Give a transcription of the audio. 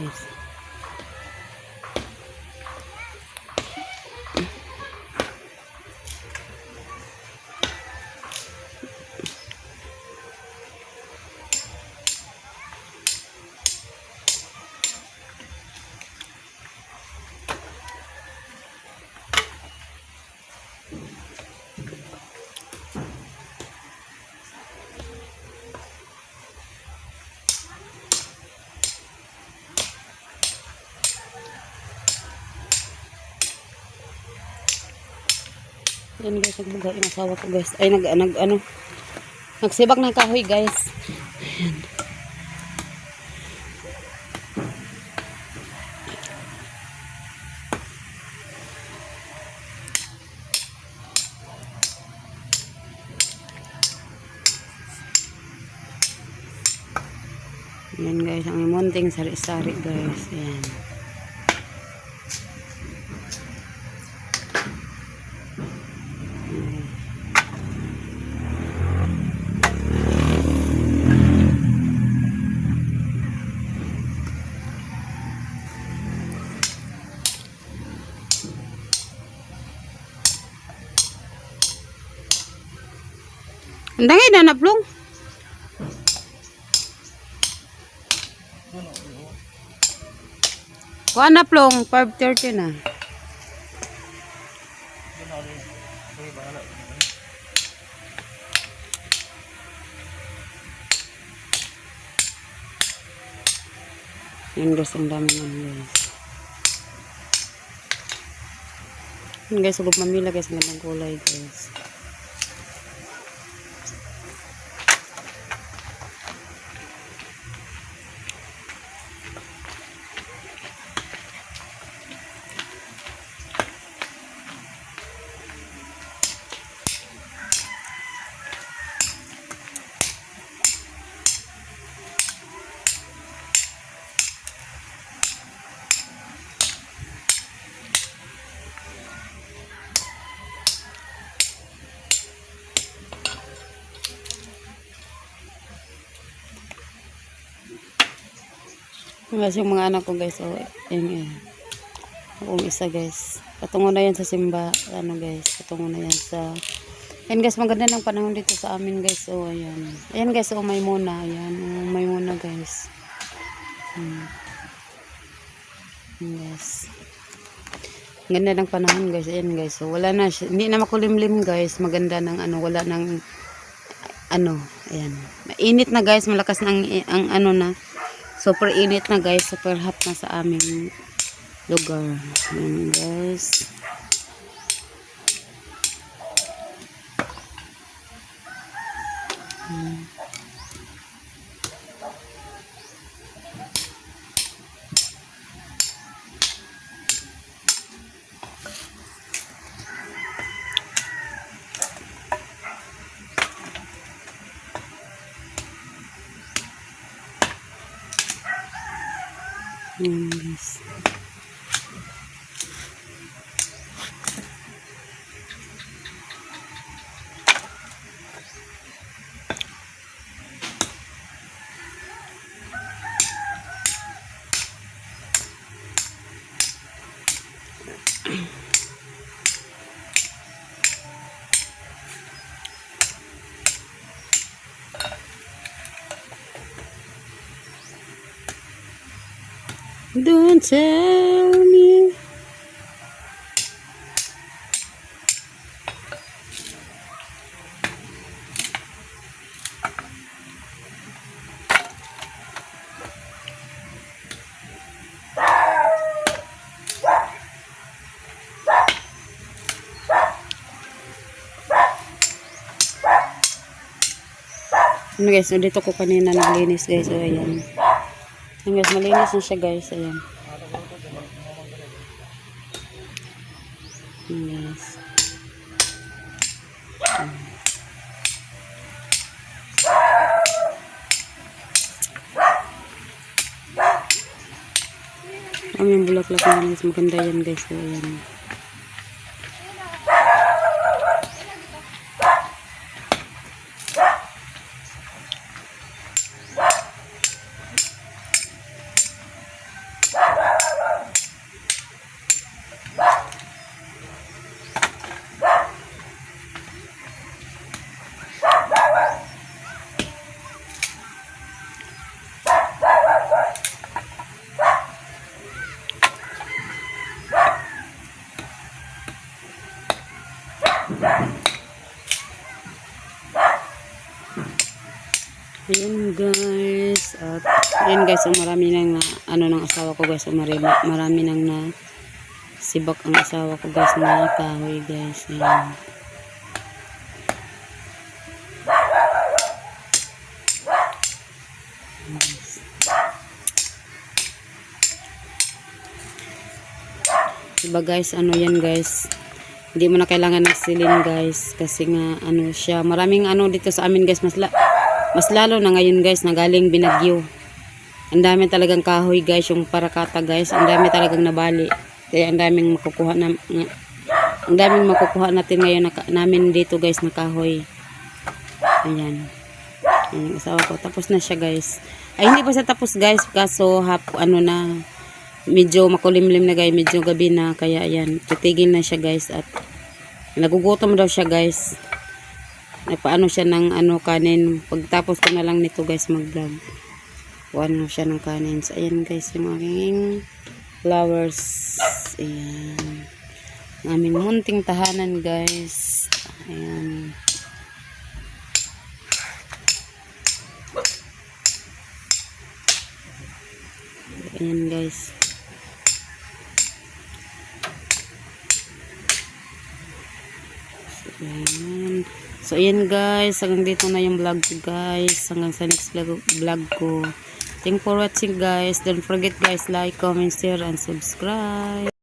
Yes. Yan guys, nagbugay yung asawa ko guys. Ay, nag, nag, ano, nagsibak ng kahoy guys. Ayan. Yan guys, ang munting sari-sari guys. Ayan. Ang dangay na naplong. Kuha na plong, 5.30 na. Yan guys, ang dami nga guys. Yan guys, huwag mamila guys, ang gandang kulay guys. Guys, yung mga anak ko guys, oh, yan yan. Akong isa guys. Patungo na yan sa simba, ano guys, patungo na yan sa... Yan guys, maganda ng panahon dito sa amin guys, oh, ayan. Ayan guys, oh, may muna, ayan, oh, may muna guys. Hmm. Guys. Ganda ng panahon guys, ayan guys, so wala na, hindi na makulimlim guys, maganda ng ano, wala ng ano, ayan. Mainit na guys, malakas na ang, ang ano na, super init na guys, super hot na sa aming lugar. Ayan guys. Hmm. Ayan guys. Don't tell me. Ano guys, dito ko kanina naglinis guys. O, ayan. Ayan guys, malinis na siya guys. Ayan. Ayan guys. Ayan. Ang yung bulaklak na guys. Maganda yan guys. So, ayan. Ayan guys. At ayan guys, ang marami nang na, ano ng asawa ko guys, marami, marami nang na sibak ang asawa ko guys na kahoy guys. Ayan. Diba guys, ano yan guys? Hindi mo na kailangan ng silin guys. Kasi nga ano siya. Maraming ano dito sa amin guys. Mas, la mas lalo na ngayon guys na galing binagyo. Ang dami talagang kahoy guys. Yung parakata guys. Ang dami talagang nabali. Kaya ang daming makukuha na, nga- ang daming makukuha natin ngayon na, namin dito guys na kahoy. Ayan yung asawa ko. Tapos na siya guys. Ay hindi pa siya tapos guys. Kaso hap, ano na medyo makulimlim na guys, medyo gabi na kaya ayan, titigil na siya guys at nagugutom daw siya guys. Napaano siya ng ano kanin. Pagtapos ko na lang nito guys mag-vlog. Ano siya ng kanin. So ayan guys yung aking flowers. Ayan. Ang aming munting tahanan guys. Ayan. Ayan guys. Ayan. So, ayan guys. Hanggang dito na yung vlog ko guys. Hanggang sa next vlog, vlog ko. Thank for watching guys. Don't forget guys, like, comment, share, and subscribe.